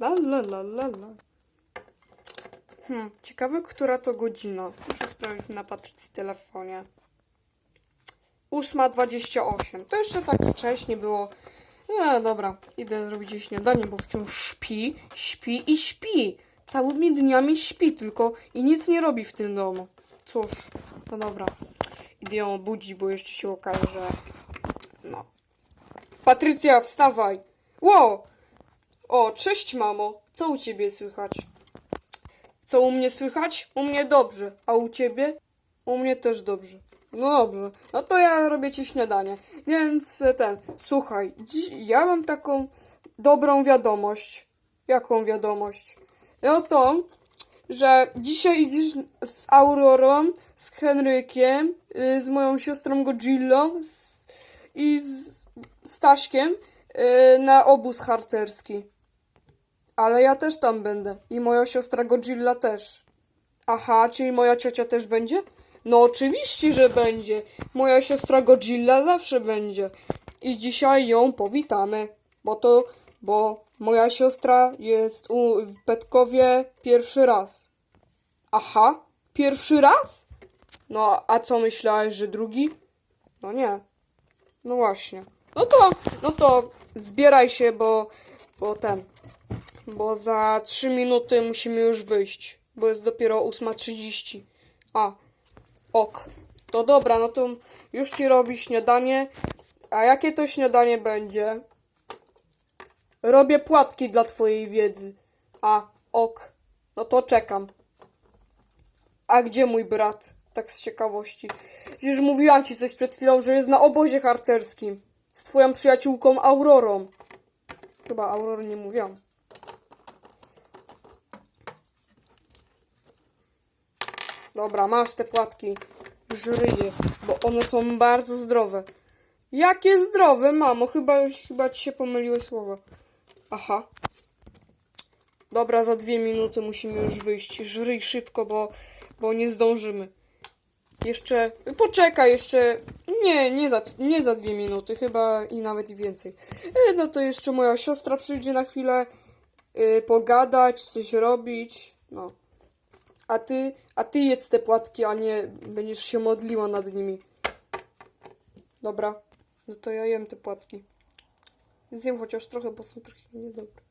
La la la la la. Hmm, ciekawe, która to godzina. Muszę sprawdzić na Patrycji telefonie. 8.28. To jeszcze tak wcześnie było. Nie, dobra, idę zrobić śniadanie, bo wciąż śpi, śpi i śpi. Całymi dniami śpi tylko i nic nie robi w tym domu. Cóż, no dobra. Idę ją obudzić, bo jeszcze się okaże, że... No. Patrycja, wstawaj! Ło! O, cześć mamo. Co u ciebie słychać? Co u mnie słychać? U mnie dobrze. A u ciebie? U mnie też dobrze. No dobrze. No to ja robię ci śniadanie. Więc e, ten, słuchaj, dziś ja mam taką dobrą wiadomość. Jaką wiadomość? No to, że dzisiaj idziesz z Aurorą, z Henrykiem, y, z moją siostrą Godzillą z, i z Staśkiem y, na obóz harcerski. Ale ja też tam będę. I moja siostra Godzilla też. Aha, czyli moja ciocia też będzie? No oczywiście, że będzie. Moja siostra Godzilla zawsze będzie. I dzisiaj ją powitamy. Bo to, bo moja siostra jest u, Petkowie pierwszy raz. Aha, pierwszy raz? No, a co myślałeś, że drugi? No nie. No właśnie. No to, no to zbieraj się, bo, bo ten, bo za 3 minuty musimy już wyjść, bo jest dopiero 8.30. A, ok. To dobra, no to już ci robi śniadanie. A jakie to śniadanie będzie? Robię płatki dla twojej wiedzy. A, ok. No to czekam. A gdzie mój brat? Tak z ciekawości. Przecież mówiłam ci coś przed chwilą, że jest na obozie harcerskim. Z twoją przyjaciółką Aurorą. Chyba Aurory nie mówiłam. Dobra, masz te płatki. Żryje, bo one są bardzo zdrowe. Jakie zdrowe, mamo? Chyba, chyba ci się pomyliły słowa. Aha. Dobra, za dwie minuty musimy już wyjść. Żryj szybko, bo, bo nie zdążymy. Jeszcze, poczekaj, jeszcze, nie, nie za, nie za dwie minuty, chyba i nawet i więcej. E, No to jeszcze moja siostra przyjdzie na chwilę y, pogadać, coś robić, no. A ty, a ty jedz te płatki, a nie będziesz się modliła nad nimi. Dobra, no to ja jem te płatki. Zjem chociaż trochę, bo są trochę niedobre.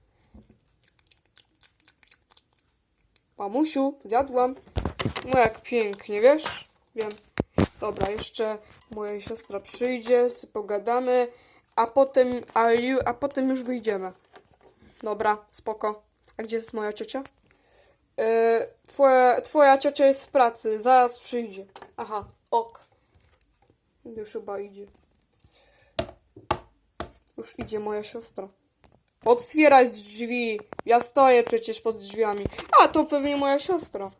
Mamusiu, zjadłam. No jak pięknie, wiesz? Wiem. Dobra, jeszcze moja siostra przyjdzie, pogadamy, a potem, a, a potem już wyjdziemy. Dobra, spoko. A gdzie jest moja ciocia? Yy, twoja, twoja ciocia jest w pracy, zaraz przyjdzie. Aha, ok. Już chyba idzie. Już idzie moja siostra. Otwierać drzwi. Ja stoję przecież pod drzwiami. A, to pewnie moja siostra.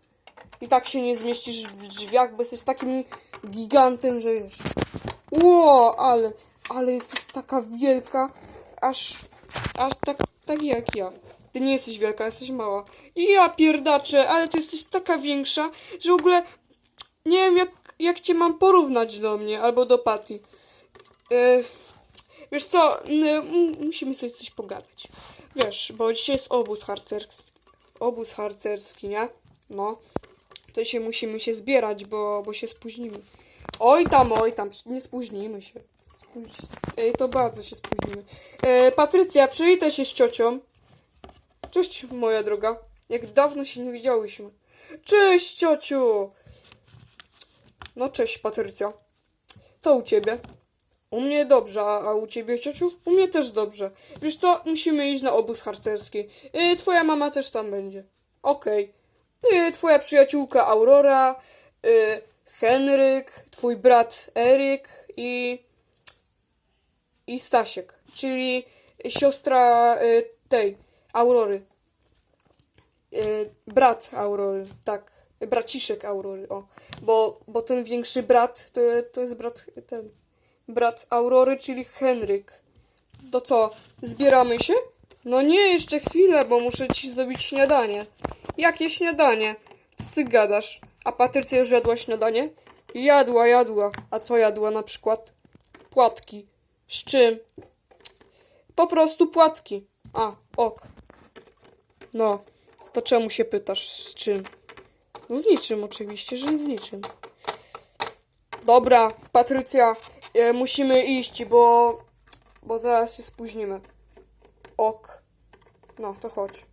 I tak się nie zmieścisz w drzwiach, bo jesteś takim gigantem, że wiesz. Ło, ale, ale jesteś taka wielka, aż, aż tak, tak jak ja. Ty nie jesteś wielka, jesteś mała. I ja pierdaczę, ale ty jesteś taka większa, że w ogóle nie wiem jak, jak cię mam porównać do mnie albo do Patty. Yy, wiesz co, musimy sobie coś pogadać. Wiesz, bo dzisiaj jest obóz harcerski. Obóz harcerski, nie? No to się musimy się zbierać, bo, bo się spóźnimy. Oj tam, oj tam, nie spóźnimy się. Ej, to bardzo się spóźnimy. E, Patrycja, przywitaj się z ciocią. Cześć, moja droga. Jak dawno się nie widziałyśmy. Cześć, ciociu! No cześć, Patrycja. Co u ciebie? U mnie dobrze, a, u ciebie, ciociu? U mnie też dobrze. Wiesz co, musimy iść na obóz harcerski. E, twoja mama też tam będzie. Okej. Y, twoja przyjaciółka Aurora, y, Henryk, twój brat Eryk i i Stasiek, czyli siostra y, tej Aurory. Y, brat Aurory, tak, braciszek Aurory, o. Bo, bo ten większy brat to, to jest brat ten brat Aurory, czyli Henryk. To co, zbieramy się? No nie, jeszcze chwilę, bo muszę ci zrobić śniadanie. Jakie śniadanie? Co ty gadasz? A Patrycja już jadła śniadanie? Jadła, jadła. A co jadła na przykład? Płatki. Z czym? Po prostu płatki. A, ok. No, to czemu się pytasz z czym? No z niczym oczywiście, że z niczym. Dobra, Patrycja, e, musimy iść, bo, bo zaraz się spóźnimy. Ok. No, to chodź.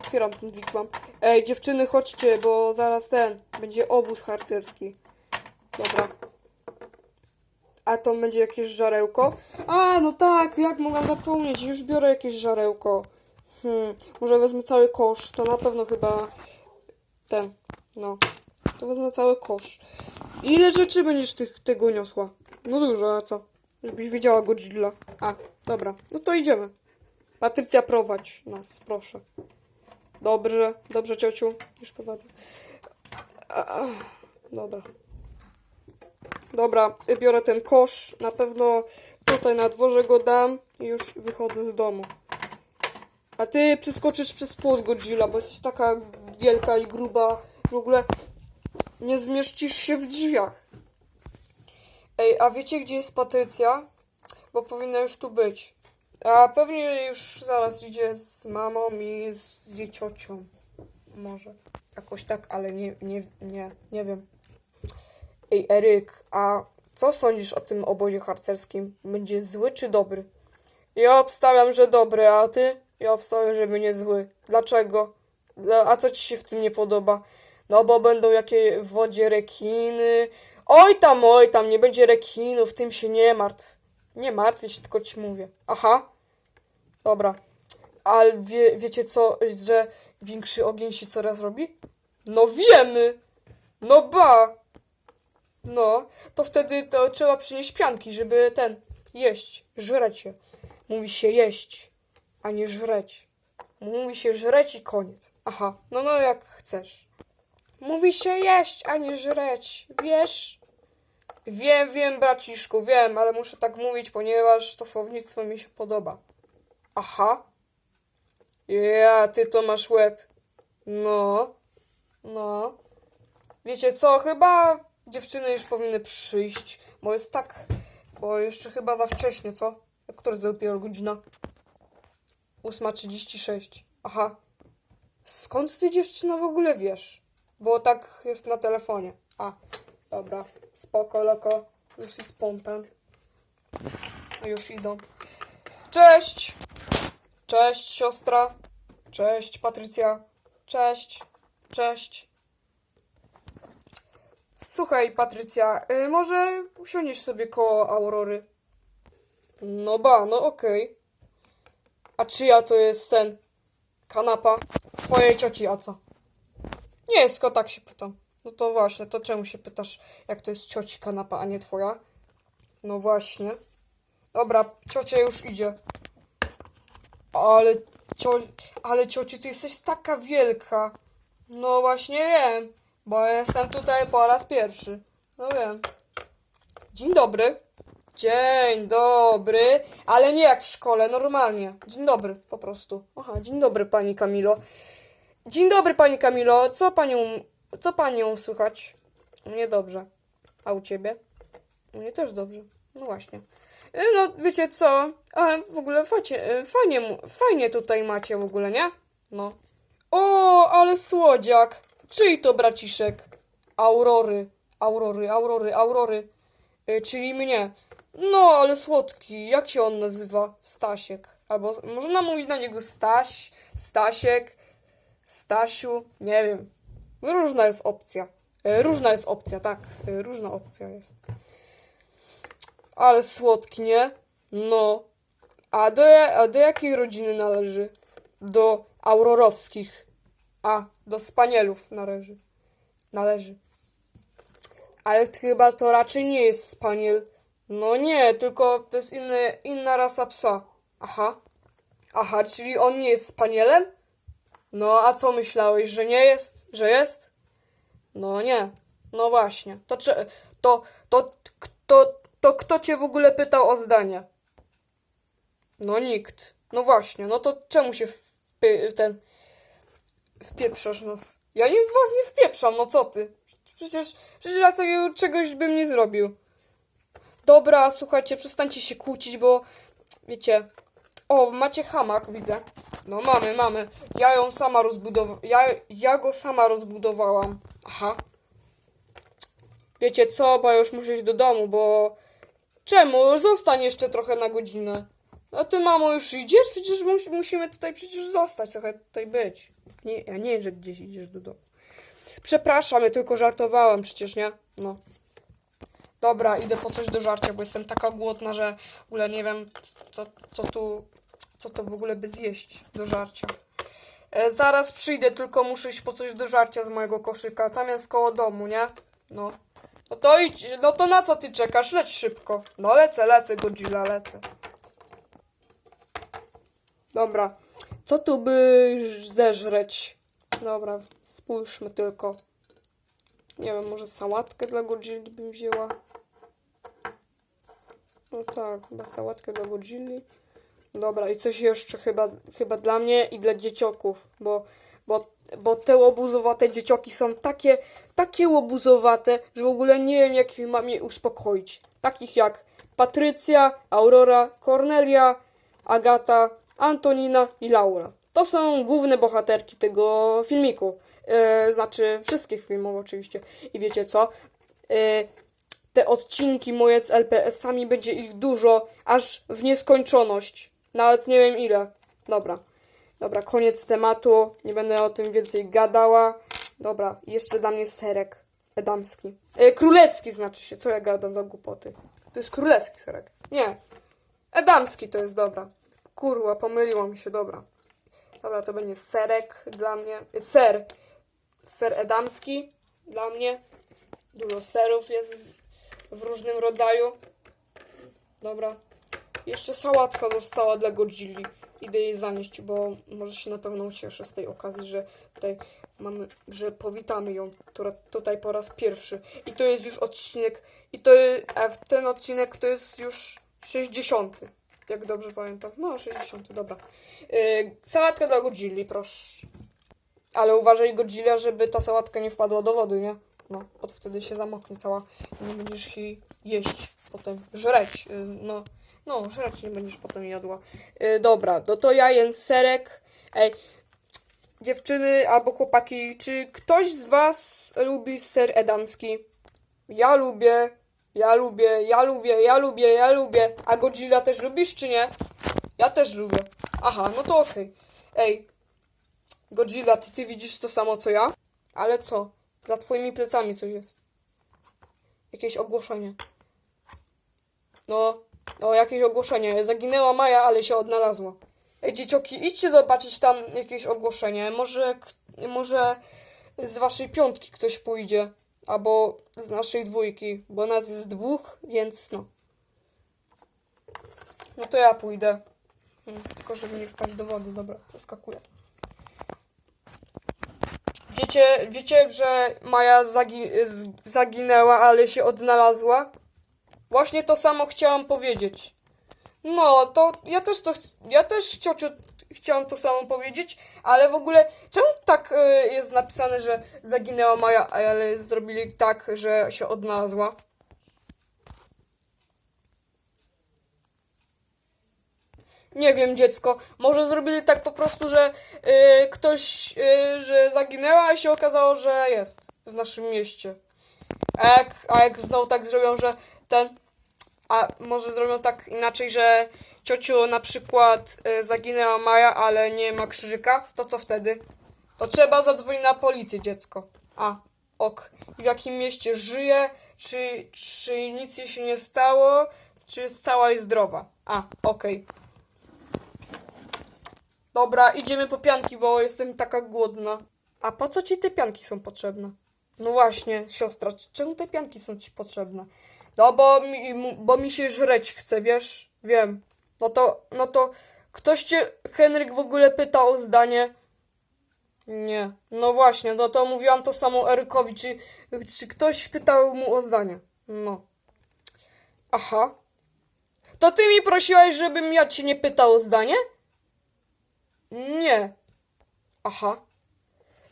Otwieram ten wigwam. Ej, dziewczyny, chodźcie, bo zaraz ten, będzie obóz harcerski. Dobra. A to będzie jakieś żarełko? A, no tak, jak mogłam zapomnieć? Już biorę jakieś żarełko. Hmm, może wezmę cały kosz, to na pewno chyba ten, no. To wezmę cały kosz. Ile rzeczy będziesz tych, tego niosła? No dużo, a co? Żebyś wiedziała Godzilla. A, dobra, no to idziemy. Patrycja, prowadź nas, proszę. Dobrze, dobrze, ciociu. Już prowadzę. Dobra. Dobra, biorę ten kosz. Na pewno tutaj na dworze go dam i już wychodzę z domu. A ty przeskoczysz przez płot Godzilla, bo jesteś taka wielka i gruba, że w ogóle nie zmieścisz się w drzwiach. Ej, a wiecie gdzie jest Patrycja? Bo powinna już tu być. A pewnie już zaraz idzie z mamą i z jej ciocią. Może. Jakoś tak, ale nie, nie, nie, nie wiem. Ej, Eryk, a co sądzisz o tym obozie harcerskim? Będzie zły czy dobry? Ja obstawiam, że dobry, a ty? Ja obstawiam, że będzie zły. Dlaczego? Dla- A co ci się w tym nie podoba? No bo będą jakie w wodzie rekiny. Oj tam, oj tam, nie będzie rekinów, tym się nie martw. Nie martwię się, tylko ci mówię. Aha. Dobra. Ale wie, wiecie co, że większy ogień się coraz robi? No wiemy! No ba! No, to wtedy to trzeba przynieść pianki, żeby ten, jeść, żreć się. Mówi się jeść, a nie żreć. Mówi się żreć i koniec. Aha, no no jak chcesz. Mówi się jeść, a nie żreć, wiesz? Wiem, wiem, braciszku, wiem, ale muszę tak mówić, ponieważ to słownictwo mi się podoba. Aha. Ja, ty to masz łeb. No. No. Wiecie co, chyba dziewczyny już powinny przyjść, bo jest tak, bo jeszcze chyba za wcześnie, co? Która jest dopiero godzina? 8.36. Aha. Skąd ty dziewczyna w ogóle wiesz? Bo tak jest na telefonie. A, dobra. Spoko, loko. Już jest spontan. Już idą. Cześć! Cześć, siostra. Cześć, Patrycja. Cześć. Cześć. Słuchaj, Patrycja, y, może usiądziesz sobie koło Aurory? No ba, no okej. A czyja to jest ten kanapa? Twojej cioci, a co? Nie jest, tylko tak się pytam. No to właśnie, to czemu się pytasz, jak to jest cioci kanapa, a nie twoja? No właśnie. Dobra, ciocia już idzie. Ale, cio, ale ciociu, ty jesteś taka wielka. No właśnie wiem, bo jestem tutaj po raz pierwszy. No wiem. Dzień dobry. Dzień dobry, ale nie jak w szkole, normalnie. Dzień dobry, po prostu. Aha, dzień dobry pani Kamilo. Dzień dobry pani Kamilo, co panią, co panią słychać? Mnie dobrze. A u ciebie? U mnie też dobrze. No właśnie. Y, No, wiecie co? A, w ogóle facie, y, fajnie, fajnie tutaj macie w ogóle, nie? No. O, ale słodziak. Czyj to braciszek? Aurory. Aurory, Aurory, Aurory. Y, czyli mnie. No, ale słodki. Jak się on nazywa? Stasiek. Albo można mówić na niego Staś, Stasiek, Stasiu. Nie wiem. Różna jest opcja. Y, różna jest opcja, tak. Y, różna opcja jest. Ale słodki, nie? No. A do, a do jakiej rodziny należy? Do aurorowskich. A, do spanielów należy. Należy. Ale chyba to raczej nie jest spaniel. No nie, tylko to jest inny, inna rasa psa. Aha. Aha, czyli on nie jest spanielem? No, a co myślałeś, że nie jest? Że jest? No nie. No właśnie. To, cze- to, to, to, to kto cię w ogóle pytał o zdanie? No nikt. No właśnie, no to czemu się wpy- ten wpieprzasz nas? Ja nie, was nie wpieprzam, no co ty? Przecież, przecież ja takiego czegoś bym nie zrobił. Dobra, słuchajcie, przestańcie się kłócić, bo wiecie, O, macie hamak, widzę. No mamy, mamy. Ja ją sama rozbudowałam. Ja, ja go sama rozbudowałam. Aha. Wiecie co, bo już muszę iść do domu, bo... Czemu? Zostań jeszcze trochę na godzinę. A ty, mamo, już idziesz? Przecież mus musimy tutaj przecież zostać, trochę tutaj być. Nie, ja nie, że gdzieś idziesz do domu. Przepraszam, ja tylko żartowałam przecież, nie? No. Dobra, idę po coś do żarcia, bo jestem taka głodna, że w ogóle nie wiem, co, co tu, co to w ogóle by zjeść do żarcia. E, zaraz przyjdę, tylko muszę iść po coś do żarcia z mojego koszyka. Tam jest koło domu, nie? No. No to idź, no to na co ty czekasz? Leć szybko. No lecę, lecę, Godzilla, lecę. Dobra. Co tu by zeżreć? Dobra, spójrzmy tylko. Nie wiem, może sałatkę dla Godzilli bym wzięła. No tak, chyba sałatkę dla Godzilli. Dobra, i coś jeszcze chyba, chyba dla mnie i dla dziecioków, bo, bo, bo te łobuzowate dziecioki są takie, takie łobuzowate, że w ogóle nie wiem, jak mam je uspokoić. Takich jak Patrycja, Aurora, Cornelia, Agata, Antonina i Laura. To są główne bohaterki tego filmiku. E, znaczy wszystkich filmów oczywiście. I wiecie co? E, te odcinki moje z LPS-ami będzie ich dużo, aż w nieskończoność. Nawet nie wiem ile. Dobra. Dobra, koniec tematu. Nie będę o tym więcej gadała. Dobra, jeszcze dla mnie serek edamski. E, królewski znaczy się. Co ja gadam za głupoty? To jest królewski serek. Nie. Edamski to jest, dobra. Kurwa, pomyliło mi się, dobra. Dobra, to będzie serek dla mnie. E, Ser. Ser edamski dla mnie. Dużo serów jest w, różnym rodzaju. Dobra. Jeszcze sałatka została dla Godzilli. Idę jej zanieść, bo może się na pewno ucieszy z tej okazji, że tutaj mamy, że powitamy ją która, tutaj po raz pierwszy. I to jest już odcinek, i to jest, a w ten odcinek to jest już 60. Jak dobrze pamiętam. No, 60, dobra. Yy, sałatka dla Godzilli, proszę. Ale uważaj Godzilla, żeby ta sałatka nie wpadła do wody, nie? No, bo wtedy się zamoknie cała i nie będziesz jej jeść potem, żreć, yy, no. No, żreć nie będziesz potem jadła. Yy, dobra, no to ja jem serek. Ej, dziewczyny albo chłopaki, czy ktoś z was lubi ser edamski? Ja lubię, ja lubię, ja lubię, ja lubię, ja lubię. A Godzilla też lubisz, czy nie? Ja też lubię. Aha, no to okej. Ej, Godzilla, ty, ty widzisz to samo co ja? Ale co? Za twoimi plecami coś jest. Jakieś ogłoszenie. No, no jakieś ogłoszenie. Zaginęła Maja, ale się odnalazła. Ej, dziecioki, idźcie zobaczyć tam jakieś ogłoszenie. Może, może z waszej piątki ktoś pójdzie. Albo z naszej dwójki, bo nas jest dwóch, więc no. No to ja pójdę. Hmm, Tylko żeby nie wpaść do wody. Dobra, przeskakuję. Wiecie, wiecie, że Maja zagi zaginęła, ale się odnalazła? Właśnie to samo chciałam powiedzieć. No, to ja też to, ja też ciociu chciałam to samo powiedzieć, ale w ogóle czemu tak y, jest napisane, że zaginęła Maja, ale zrobili tak, że się odnalazła? Nie wiem, dziecko. Może zrobili tak po prostu, że y, ktoś, y, że zaginęła, a się okazało, że jest w naszym mieście. A jak, a jak znowu tak zrobią, że ten. A może zrobią tak inaczej, że ciociu na przykład y, zaginęła Maja, ale nie ma krzyżyka, to co wtedy? To trzeba zadzwonić na policję, dziecko. A, ok. W jakim mieście żyje? Czy, czy nic jej się nie stało? Czy jest cała i zdrowa? A, okej. Dobra, idziemy po pianki, bo jestem taka głodna. A po co ci te pianki są potrzebne? No właśnie, siostra, czemu te pianki są ci potrzebne? No bo mi, bo mi się żreć chce, wiesz? Wiem. No to, no to, ktoś cię, Henryk, w ogóle pytał o zdanie? Nie. No właśnie, no to mówiłam to samo Erykowi, czy, czy ktoś pytał mu o zdanie? No. Aha. To ty mi prosiłaś, żebym ja cię nie pytał o zdanie? Nie. Aha.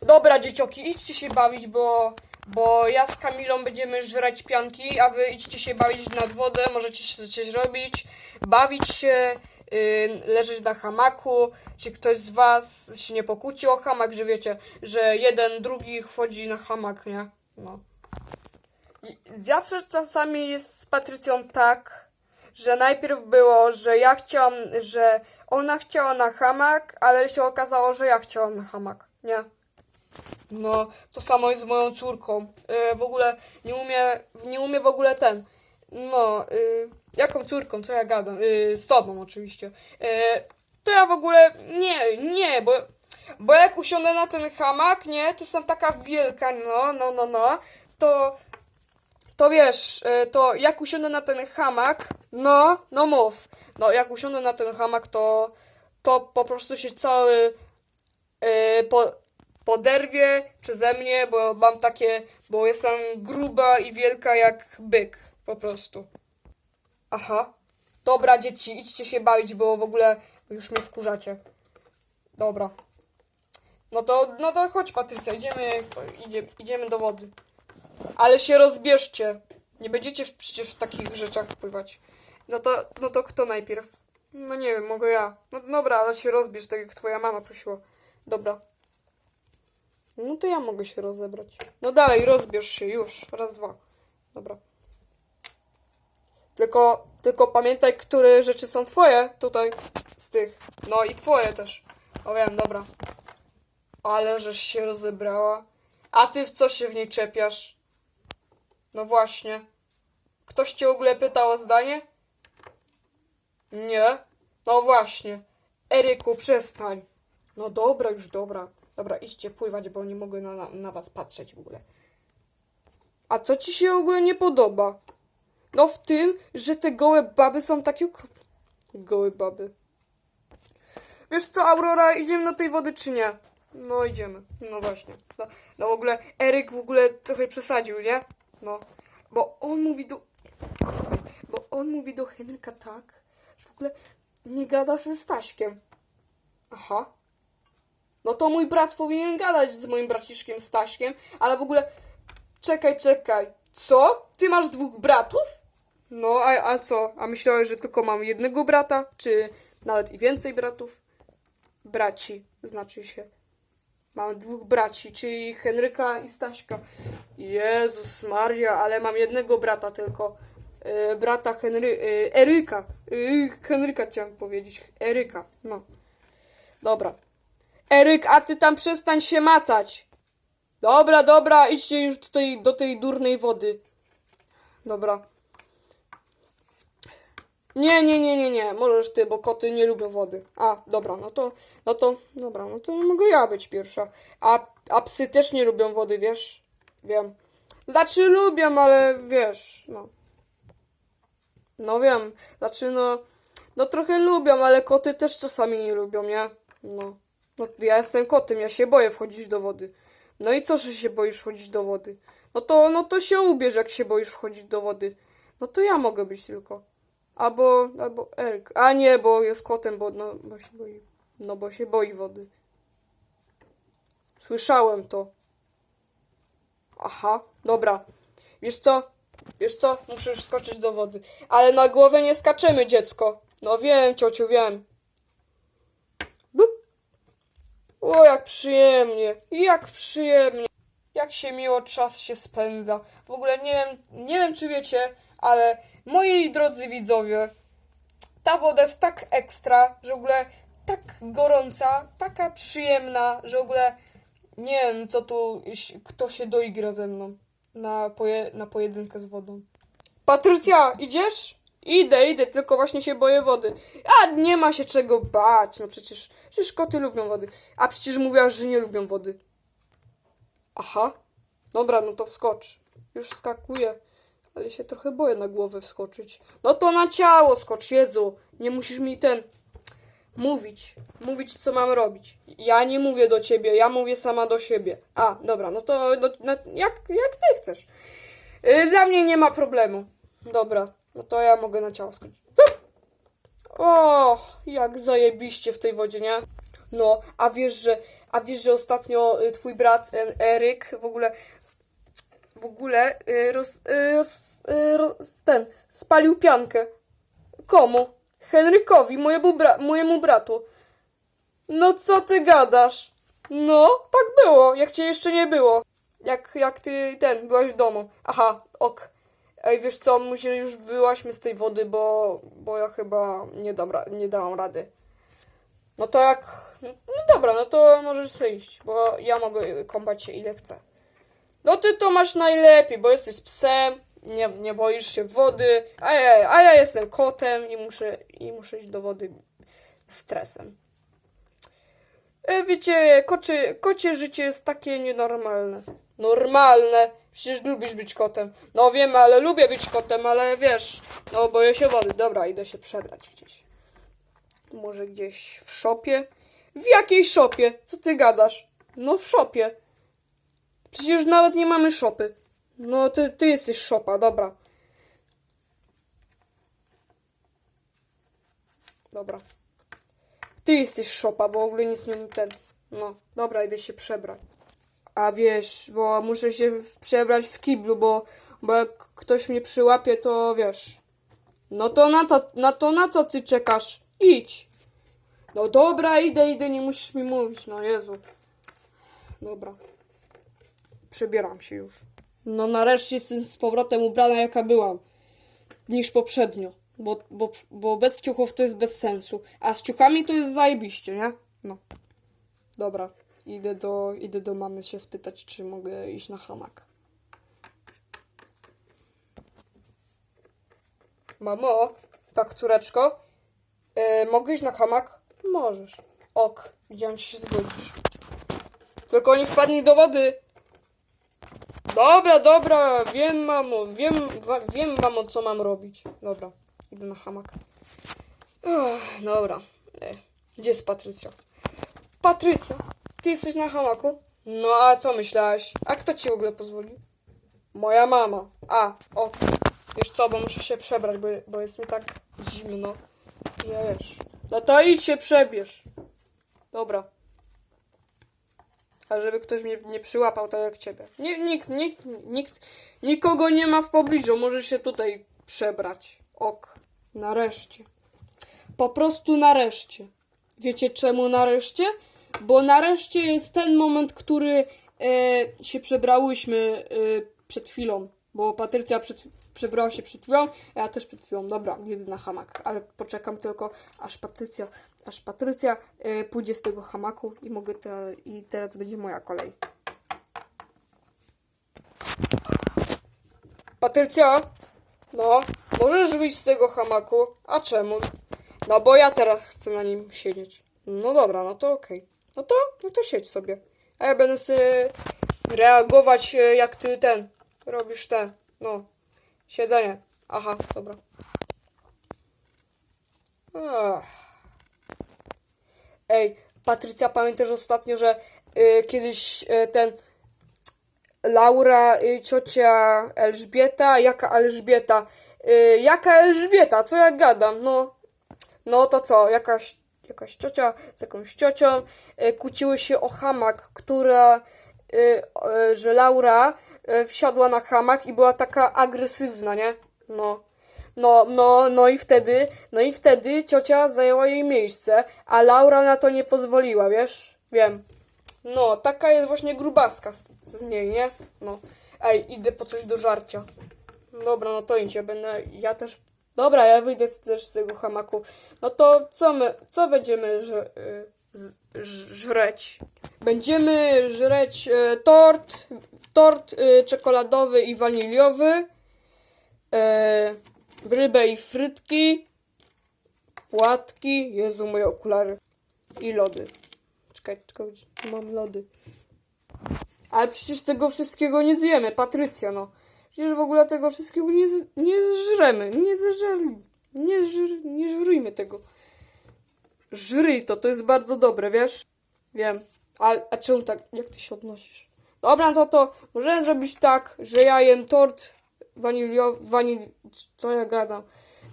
Dobra, dziecioki, idźcie się bawić, bo, bo ja z Kamilą będziemy żreć pianki, a wy idźcie się bawić nad wodę, możecie się coś robić, bawić się, y, leżeć na hamaku, czy ktoś z was się nie pokłóci o hamak, że wiecie, że jeden, drugi wchodzi na hamak, nie? No. Zawsze czasami jest z Patrycją tak, że najpierw było, że ja chciałam, że ona chciała na hamak, ale się okazało, że ja chciałam na hamak, nie? No, to samo jest z moją córką. Yy, w ogóle nie umie, nie umie w ogóle ten. No, yy, jaką córką, co ja gadam? Yy, z tobą oczywiście. Yy, to ja w ogóle nie, nie, bo, bo jak usiądę na ten hamak, nie, to jestem taka wielka, no, no, no, no, to, to wiesz, yy, to jak usiądę na ten hamak, no, no mów, no jak usiądę na ten hamak, to, to po prostu się cały yy, po, poderwie przeze mnie, bo mam takie, bo jestem gruba i wielka jak byk, po prostu. Aha. Dobra, dzieci, idźcie się bawić, bo w ogóle już mnie wkurzacie. Dobra. No to, no to chodź, Patrycja, idziemy, idziemy, idziemy do wody. Ale się rozbierzcie. Nie będziecie w- przecież w takich rzeczach pływać. No to, no to kto najpierw? No nie wiem, mogę ja. No dobra, ale się rozbierz, tak jak twoja mama prosiła. Dobra. No to ja mogę się rozebrać. No dalej, rozbierz się już. Raz, dwa. Dobra. Tylko, tylko pamiętaj, które rzeczy są twoje tutaj z tych. No i twoje też. O wiem, dobra. Ale żeś się rozebrała. A ty w co się w niej czepiasz? No właśnie. Ktoś cię w ogóle pytał o zdanie? Nie. No właśnie. Eryku, przestań. No dobra, już dobra. Dobra, idźcie pływać, bo nie mogę na, na, na was patrzeć w ogóle. A co ci się w ogóle nie podoba? No w tym, że te gołe baby są takie okropne. Gołe baby. Wiesz co, Aurora, idziemy do tej wody czy nie? No idziemy. No właśnie. No, no w ogóle Eryk w ogóle trochę przesadził, nie? No. Bo on mówi do... Bo on mówi do Henryka tak, że w ogóle nie gada ze Staśkiem. Aha. No to mój brat powinien gadać z moim braciszkiem Staśkiem, ale w ogóle... Czekaj, czekaj. Co? Ty masz dwóch bratów? No, a, a co? A myślałeś, że tylko mam jednego brata? Czy nawet i więcej bratów? Braci, znaczy się. Mam dwóch braci, czyli Henryka i Staśka. Jezus Maria, ale mam jednego brata tylko. E, brata Henry... E, Eryka. E, Henryka chciałem powiedzieć. Eryka, no. Dobra. Eryk, a ty tam przestań się macać. Dobra, dobra, idźcie już tutaj do tej durnej wody. Dobra. Nie, nie, nie, nie, nie, możesz ty, bo koty nie lubią wody. A, dobra, no to, no to, dobra, no to nie mogę ja być pierwsza. A, a psy też nie lubią wody, wiesz? Wiem. Znaczy lubią, ale wiesz, no. No wiem, znaczy no, no trochę lubią, ale koty też czasami nie lubią, nie? No. No ja jestem kotem, ja się boję wchodzić do wody. No i co, że się boisz wchodzić do wody? No to, no to się ubierz, jak się boisz wchodzić do wody. No to ja mogę być tylko. Albo, albo Eryk. A nie, bo jest kotem, bo, no, bo się boi. No bo się boi wody. Słyszałem to. Aha, dobra. Wiesz co? Wiesz co? Muszę już skoczyć do wody. Ale na głowę nie skaczemy, dziecko. No wiem, ciociu, wiem. Bup. O, jak przyjemnie. Jak przyjemnie. Jak się miło czas się spędza. W ogóle nie wiem, nie wiem czy wiecie, ale moi drodzy widzowie, ta woda jest tak ekstra, że w ogóle tak gorąca, taka przyjemna, że w ogóle nie wiem co tu, kto się doigra ze mną na, poje, na pojedynkę z wodą. Patrycja, idziesz? Idę, idę, tylko właśnie się boję wody. A nie ma się czego bać, no przecież, przecież koty lubią wody. A przecież mówiłaś, że nie lubią wody. Aha. Dobra, no to wskocz. Już skakuję. Ale się trochę boję na głowę wskoczyć. No to na ciało skocz, Jezu. Nie musisz mi ten... Mówić. Mówić, co mam robić. Ja nie mówię do ciebie, ja mówię sama do siebie. A, dobra, no to no, jak, jak ty chcesz. Yy, dla mnie nie ma problemu. Dobra, no to ja mogę na ciało skoczyć. O, jak zajebiście w tej wodzie, nie? No, a wiesz, że, a wiesz, że ostatnio y, twój brat Eryk w ogóle ogóle y, roz, y, roz, y, roz, ten spalił piankę. Komu? Henrykowi, mojemu, bra- mojemu bratu. No co ty gadasz? No, tak było, jak cię jeszcze nie było. Jak, jak ty ten, byłaś w domu. Aha, ok. Ej, wiesz co, musimy już wyłaźmy z tej wody, bo, bo ja chyba nie, dam nie dałam rady. No to jak... No dobra, no to możesz sobie iść, bo ja mogę kąpać się ile chcę. No ty to masz najlepiej, bo jesteś psem, nie, nie boisz się wody, a ja, a ja jestem kotem i muszę, i muszę iść do wody stresem. E, Wiecie, kocie, kocie życie jest takie nienormalne. Normalne. Przecież lubisz być kotem. No wiem, ale lubię być kotem, ale wiesz, no boję się wody. Dobra, idę się przebrać gdzieś. Może gdzieś w szopie? W jakiej szopie? Co ty gadasz? No w szopie. Przecież nawet nie mamy szopy. No ty, ty jesteś szopa, dobra. Dobra. Ty jesteś szopa, bo w ogóle nic nie ten. No, dobra, idę się przebrać. A wiesz, bo muszę się przebrać w kiblu, bo, bo jak ktoś mnie przyłapie, to wiesz. No to na to, na to na co ty czekasz? Idź. No dobra, idę, idę, nie musisz mi mówić, no Jezu. Dobra. Przebieram się już. No nareszcie jestem z powrotem ubrana jaka byłam. Niż poprzednio. Bo, bo, bo bez ciuchów to jest bez sensu. A z ciuchami to jest zajebiście, nie? No. Dobra. Idę do, idę do mamy się spytać, czy mogę iść na hamak. Mamo, tak córeczko, e, mogę iść na hamak? Możesz. Ok, widziałem, że się zgodzisz. Tylko nie wpadnij do wody. Dobra, dobra, wiem mamo, wiem, wiem mamo co mam robić. Dobra, idę na hamak. Dobra, e, gdzie jest Patrycja? Patrycja, ty jesteś na hamaku? No a co myślałaś? A kto ci w ogóle pozwolił? Moja mama. A, o, wiesz co, bo muszę się przebrać, bo, bo jest mi tak zimno. Wiesz. No to idź się przebierz. Dobra. A żeby ktoś mnie nie przyłapał tak jak ciebie. Nie, nikt, nikt, nikt, nikogo nie ma w pobliżu. Możesz się tutaj przebrać. Ok. Nareszcie. Po prostu nareszcie. Wiecie czemu nareszcie? Bo nareszcie jest ten moment, który e, się przebrałyśmy e, przed chwilą. Bo Patrycja przed, przebrała się przed chwilą, ja też przed chwilą. Dobra, jedę na hamak, ale poczekam tylko, aż Patrycja, aż Patrycja e, pójdzie z tego hamaku i mogę te, i teraz będzie moja kolej. Patrycja, no, możesz wyjść z tego hamaku. A czemu? No bo ja teraz chcę na nim siedzieć. No dobra, no to okej. No to, no to siedź sobie. A ja będę sobie reagować e, jak ty ten, robisz ten, no, siedzenie. Aha, dobra. Ej, Patrycja, pamiętasz ostatnio, że y, kiedyś y, ten Laura, y, ciocia Elżbieta, jaka Elżbieta? Y, jaka Elżbieta? Co ja gadam? No, no to co? Jakaś, jakaś ciocia z jakąś ciocią y, kłóciły się o hamak, która, y, y, że Laura wsiadła na hamak i była taka agresywna, nie? No. No, no, no i wtedy, no i wtedy ciocia zajęła jej miejsce, a Laura na to nie pozwoliła, wiesz? Wiem. No, taka jest właśnie grubaska z, z niej, nie? No. Ej, idę po coś do żarcia. Dobra, no to idźcie, będę, ja też... Dobra, ja wyjdę z- też z tego hamaku. No to co my, co będziemy ż, y, z, żreć? Będziemy żreć y, tort, tort y, czekoladowy i waniliowy, y, rybę i frytki, płatki, Jezu, moje okulary i lody. Czekaj, tylko mam lody. Ale przecież tego wszystkiego nie zjemy, Patrycja, no. Przecież w ogóle tego wszystkiego nie, nie zżremy, nie zeżerli, nie, żr, nie żryjmy tego. Żryj to, to jest bardzo dobre, wiesz? Wiem. A, a czemu tak, jak ty się odnosisz? Dobra, no to to możemy zrobić tak, że ja jem tort waniliowy, wanil... co ja gadam?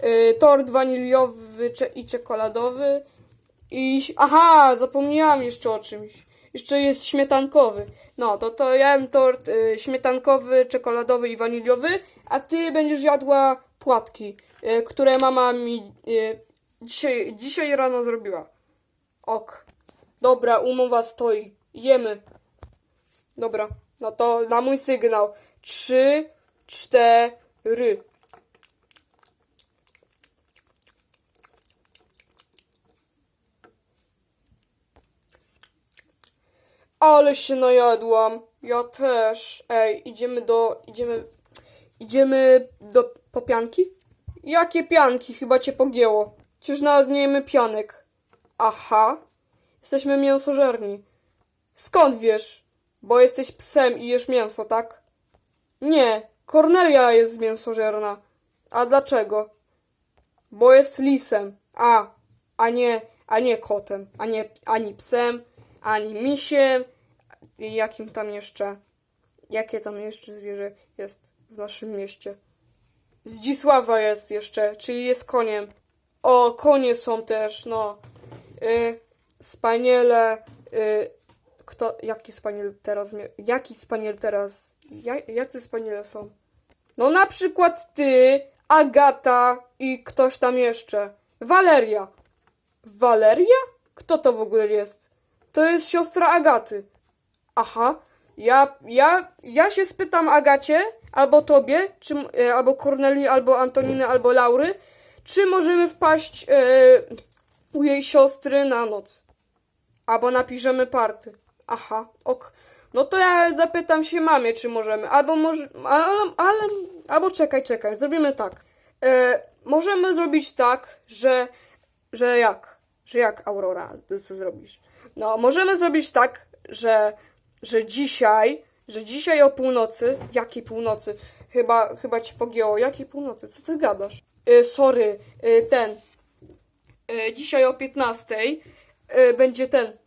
Yy, tort waniliowy i czekoladowy i... Aha, zapomniałam jeszcze o czymś. Jeszcze jest śmietankowy. No, to to ja jem tort y, śmietankowy, czekoladowy i waniliowy, a ty będziesz jadła płatki, y, które mama mi y, dzisiaj, dzisiaj rano zrobiła. Ok. Dobra, umowa stoi. Jemy. Dobra, no to na mój sygnał. Trzy, cztery. Ale się najadłam. Ja też. Ej, idziemy do. Idziemy. Idziemy do. Po pianki? Jakie pianki? Chyba cię pogięło. Czyż nawet nie jemy pianek? Aha. Jesteśmy mięsożerni. Skąd wiesz? Bo jesteś psem i jesz mięso, tak? Nie. Kornelia jest mięsożerna. A dlaczego? Bo jest lisem. A. A nie. A nie kotem. A nie ani psem. Ani misiem. Jakim tam jeszcze. Jakie tam jeszcze zwierzę jest w naszym mieście? Zdzisława jest jeszcze, czyli jest koniem. O, konie są też, no. Y, spaniele. Y, kto, jaki spaniel teraz? Jaki spaniel teraz? Ja, jacy spaniele są? No na przykład ty, Agata i ktoś tam jeszcze. Waleria. Waleria? Kto to w ogóle jest? To jest siostra Agaty. Aha. Ja, ja, ja się spytam Agacie, albo tobie, czy, e, albo Korneli, albo Antoniny, albo Laury, czy możemy wpaść e, u jej siostry na noc. Albo napiszemy party. Aha, ok. No to ja zapytam się mamie, czy możemy. Albo może. Ale, ale albo czekaj, czekaj. Zrobimy tak. E, możemy zrobić tak, że. Że jak? Że jak, Aurora? Ty co zrobisz? No, możemy zrobić tak, że. Że dzisiaj. Że dzisiaj o północy. Jakiej północy? Chyba, chyba ci pogięło. Jakiej północy? Co ty gadasz? E, sorry, e, ten. E, dzisiaj o 15 e, będzie ten.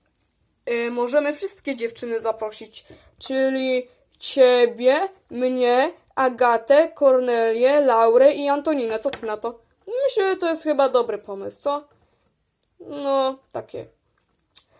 E, możemy wszystkie dziewczyny zaprosić, czyli ciebie, mnie, Agatę, Kornelię, Laurę i Antoninę. Co ty na to? Myślę, że to jest chyba dobry pomysł, co? No, takie.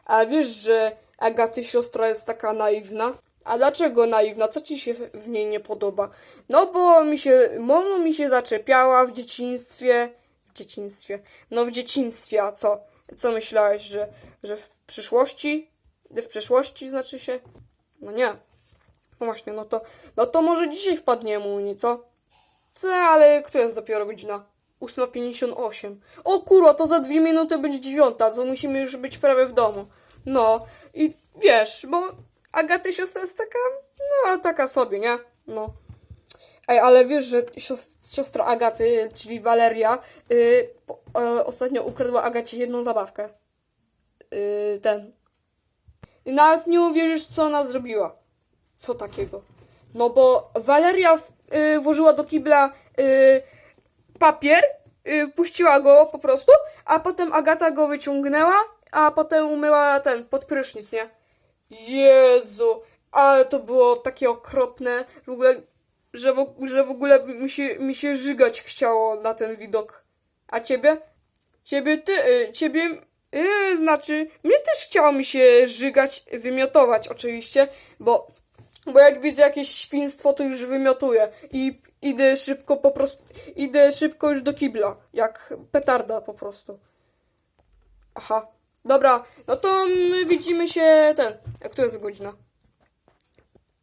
A wiesz, że Agaty siostra jest taka naiwna? A dlaczego naiwna? Co ci się w niej nie podoba? No bo mi się, mamo mi się zaczepiała w dzieciństwie. W dzieciństwie. No w dzieciństwie, a co? Co myślałeś, że, że w przyszłości? W przyszłości znaczy się? No nie. No właśnie, no to, no to może dzisiaj wpadniemy u niej, co? Co, ale która jest dopiero godzina? 8.58. O kurwa, to za dwie minuty będzie dziewiąta, to musimy już być prawie w domu. No, i wiesz, bo Agaty siostra jest taka, no, taka sobie, nie? No. Ej, ale wiesz, że sios- siostra Agaty, czyli Waleria, yy, e, ostatnio ukradła Agacie jedną zabawkę. Yy, ten. Nawet nie uwierzysz, co ona zrobiła. Co takiego? No bo Waleria y, włożyła do kibla y, papier, y, puściła go po prostu, a potem Agata go wyciągnęła, a potem umyła ten pod prysznic, nie? Jezu, ale to było takie okropne, w ogóle, że w, że w ogóle mi się, mi się żygać chciało na ten widok. A ciebie? Ciebie ty, ciebie, y, znaczy, mnie też chciało mi się żygać, wymiotować oczywiście, bo, bo jak widzę jakieś świństwo, to już wymiotuję i idę szybko po prostu, idę szybko już do kibla, jak petarda po prostu. Aha, dobra, no to my widzimy się ten, jak to jest godzina?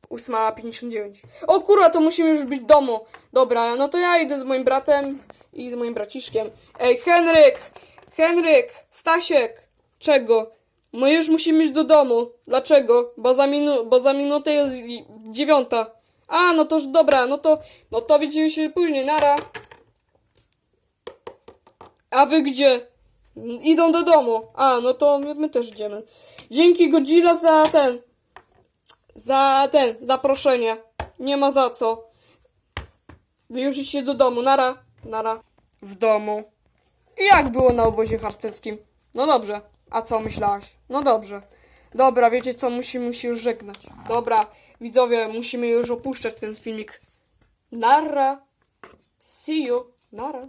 8.59. O kurwa, to musimy już być w domu. Dobra, no to ja idę z moim bratem i z moim braciszkiem. Ej, Henryk! Henryk! Stasiek! Czego? My już musimy iść do domu. Dlaczego? Bo za, minu- bo za minutę jest dziewiąta. A, no to już dobra, no to, no to widzimy się później, nara. A wy gdzie? Idą do domu. A, no to my, my też idziemy. Dzięki Godzilla za ten, za ten, zaproszenie. Nie ma za co. Już idźcie do domu, nara, nara. W domu. Jak było na obozie harcerskim? No dobrze. A co myślałaś? No dobrze. Dobra, wiecie co, musimy się już żegnać. Dobra, widzowie, musimy już opuszczać ten filmik. Nara. See you. Nara.